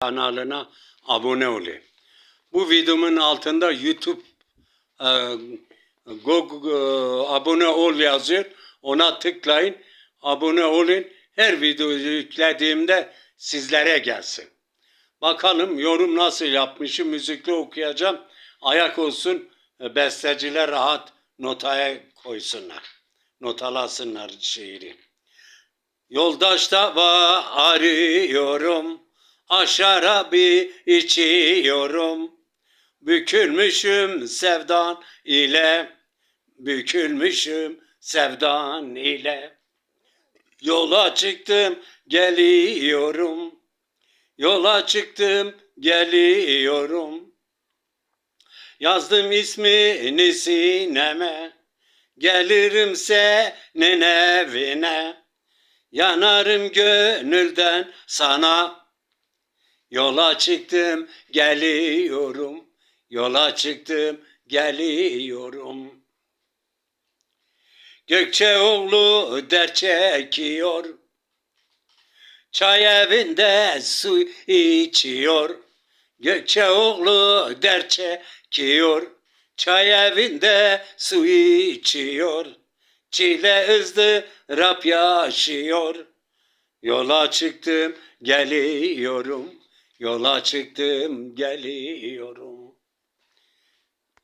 kanalına abone olun. Bu videomun altında YouTube e, Google, e, abone ol yazıyor. Ona tıklayın. Abone olun. Her videoyu yüklediğimde sizlere gelsin. Bakalım yorum nasıl yapmışım. Müzikli okuyacağım. Ayak olsun. e, Besteciler rahat notaya koysunlar. Notalasınlar şiiri. Yoldaşta var arıyorum, aşarabi içiyorum. Bükülmüşüm sevdan ile, bükülmüşüm sevdan ile. Yola çıktım geliyorum, yola çıktım geliyorum. Yazdım ismini sineme, gelirim senin evine. Yanarım gönülden sana. Yola çıktım geliyorum. Yola çıktım geliyorum. Gökçeoğlu der çekiyor. Çay evinde su içiyor. Gökçeoğlu der çekiyor. Çay evinde su içiyor. Çile ızdırap yaşıyor. Yola çıktım geliyorum. Yola çıktım geliyorum.